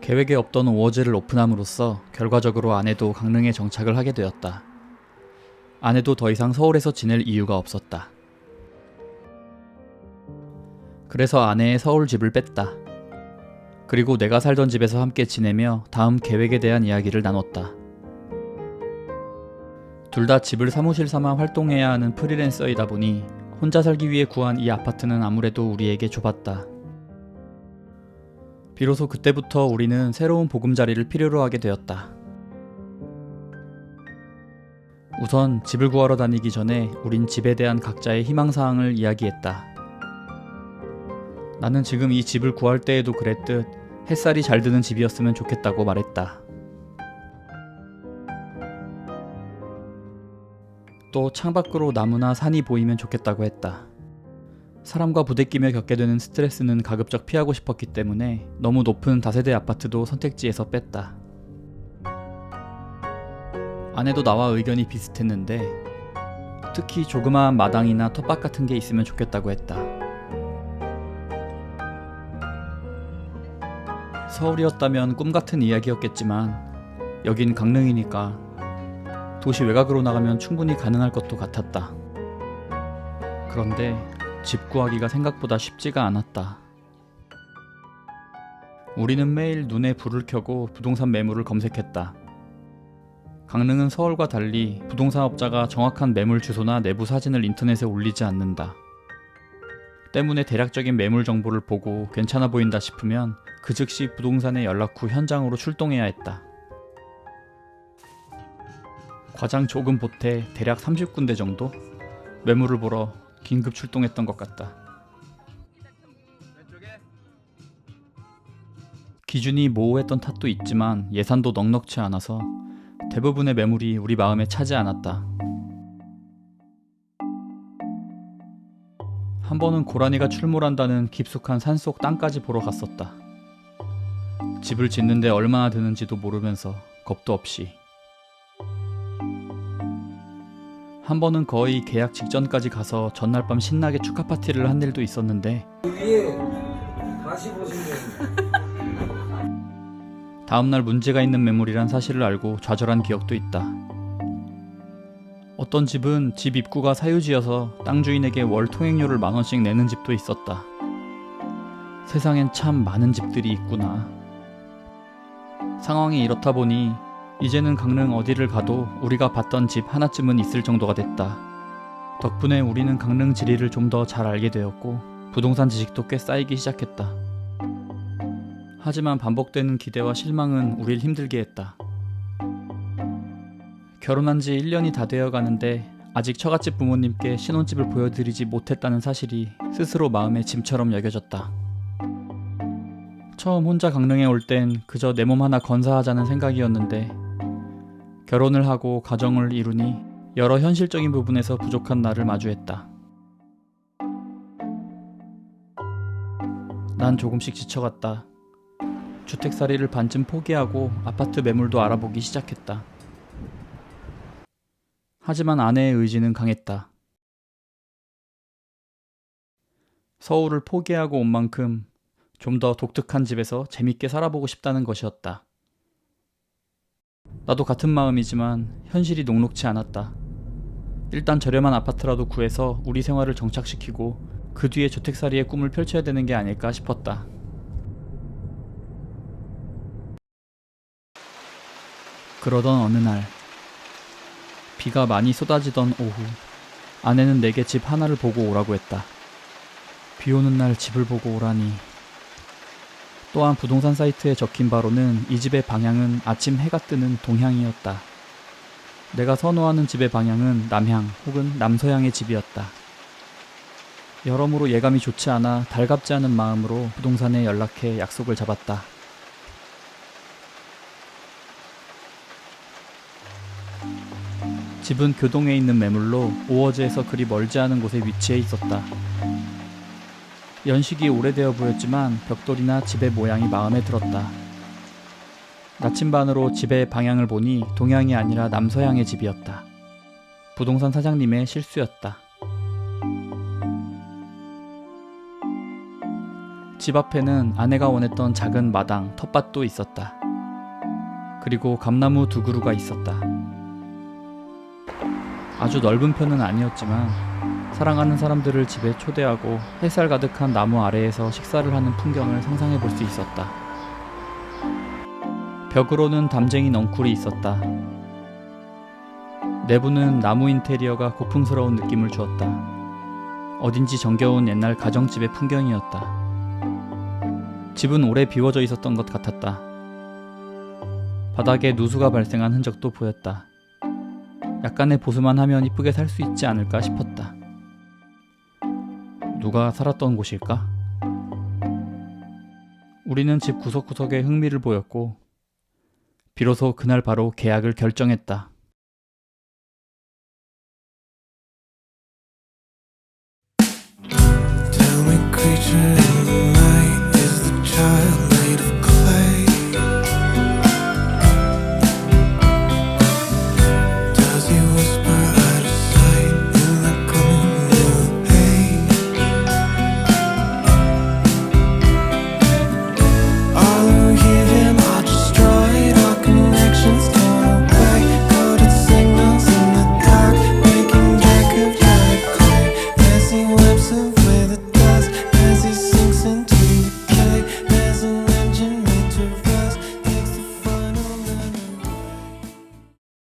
계획에 없던 오어즈를 오픈함으로써 결과적으로 아내도 강릉에 정착을 하게 되었다. 아내도 더 이상 서울에서 지낼 이유가 없었다. 그래서 아내의 서울 집을 뺐다. 그리고 내가 살던 집에서 함께 지내며 다음 계획에 대한 이야기를 나눴다. 둘 다 집을 사무실 삼아 활동해야 하는 프리랜서이다 보니 혼자 살기 위해 구한 이 아파트는 아무래도 우리에게 좁았다. 비로소 그때부터 우리는 새로운 보금자리를 필요로 하게 되었다. 우선 집을 구하러 다니기 전에 우린 집에 대한 각자의 희망사항을 이야기했다. 나는 지금 이 집을 구할 때에도 그랬듯 햇살이 잘 드는 집이었으면 좋겠다고 말했다. 또 창밖으로 나무나 산이 보이면 좋겠다고 했다. 사람과 부대끼며 겪게 되는 스트레스는 가급적 피하고 싶었기 때문에 너무 높은 다세대 아파트도 선택지에서 뺐다. 아내도 나와 의견이 비슷했는데 특히 조그마한 마당이나 텃밭 같은 게 있으면 좋겠다고 했다. 서울이었다면 꿈 같은 이야기였겠지만 여긴 강릉이니까 도시 외곽으로 나가면 충분히 가능할 것도 같았다. 그런데 집 구하기가 생각보다 쉽지가 않았다. 우리는 매일 눈에 불을 켜고 부동산 매물을 검색했다. 강릉은 서울과 달리 부동산 업자가 정확한 매물 주소나 내부 사진을 인터넷에 올리지 않는다. 때문에 대략적인 매물 정보를 보고 괜찮아 보인다 싶으면 그 즉시 부동산에 연락 후 현장으로 출동해야 했다. 과장 조금 보태 대략 30군데 정도? 매물을 보러 긴급 출동했던 것 같다. 기준이 모호했던 탓도 있지만 예산도 넉넉치 않아서 대부분의 매물이 우리 마음에 차지 않았다. 한 번은 고라니가 출몰한다는 깊숙한 산속 땅까지 보러 갔었다. 집을 짓는데 얼마나 드는지도 모르면서 겁도 없이. 한 번은 거의 계약 직전까지 가서 전날 밤 신나게 축하 파티를 한 일도 있었는데 위에 다시 보시면 다음날 문제가 있는 매물이란 사실을 알고 좌절한 기억도 있다. 어떤 집은 집 입구가 사유지여서 땅 주인에게 월 통행료를 만 원씩 내는 집도 있었다. 세상엔 참 많은 집들이 있구나. 상황이 이렇다 보니 이제는 강릉 어디를 가도 우리가 봤던 집 하나쯤은 있을 정도가 됐다. 덕분에 우리는 강릉 지리를 좀 더 잘 알게 되었고 부동산 지식도 꽤 쌓이기 시작했다. 하지만 반복되는 기대와 실망은 우릴 힘들게 했다. 결혼한 지 1년이 다 되어 가는데 아직 처갓집 부모님께 신혼집을 보여드리지 못했다는 사실이 스스로 마음의 짐처럼 여겨졌다. 처음 혼자 강릉에 올 땐 그저 내 몸 하나 건사하자는 생각이었는데 결혼을 하고 가정을 이루니 여러 현실적인 부분에서 부족한 나를 마주했다. 난 조금씩 지쳐갔다. 주택살이를 반쯤 포기하고 아파트 매물도 알아보기 시작했다. 하지만 아내의 의지는 강했다. 서울을 포기하고 온 만큼 좀 더 독특한 집에서 재밌게 살아보고 싶다는 것이었다. 나도 같은 마음이지만 현실이 녹록치 않았다. 일단 저렴한 아파트라도 구해서 우리 생활을 정착시키고 그 뒤에 주택살이의 꿈을 펼쳐야 되는 게 아닐까 싶었다. 그러던 어느 날 비가 많이 쏟아지던 오후 아내는 내게 집 하나를 보고 오라고 했다. 비 오는 날 집을 보고 오라니. 또한 부동산 사이트에 적힌 바로는 이 집의 방향은 아침 해가 뜨는 동향이었다. 내가 선호하는 집의 방향은 남향 혹은 남서향의 집이었다. 여러모로 예감이 좋지 않아 달갑지 않은 마음으로 부동산에 연락해 약속을 잡았다. 집은 교동에 있는 매물로 오어즈에서 그리 멀지 않은 곳에 위치해 있었다. 연식이 오래되어 보였지만 벽돌이나 집의 모양이 마음에 들었다. 나침반으로 집의 방향을 보니 동향이 아니라 남서향의 집이었다. 부동산 사장님의 실수였다. 집 앞에는 아내가 원했던 작은 마당, 텃밭도 있었다. 그리고 감나무 두 그루가 있었다. 아주 넓은 편은 아니었지만 사랑하는 사람들을 집에 초대하고 햇살 가득한 나무 아래에서 식사를 하는 풍경을 상상해 볼 수 있었다. 벽으로는 담쟁이 넝쿨이 있었다. 내부는 나무 인테리어가 고풍스러운 느낌을 주었다. 어딘지 정겨운 옛날 가정집의 풍경이었다. 집은 오래 비워져 있었던 것 같았다. 바닥에 누수가 발생한 흔적도 보였다. 약간의 보수만 하면 이쁘게 살 수 있지 않을까 싶었다. 누가 살았던 곳일까? 우리는 집 구석구석에 흥미를 보였고, 비로소 그날 바로 계약을 결정했다.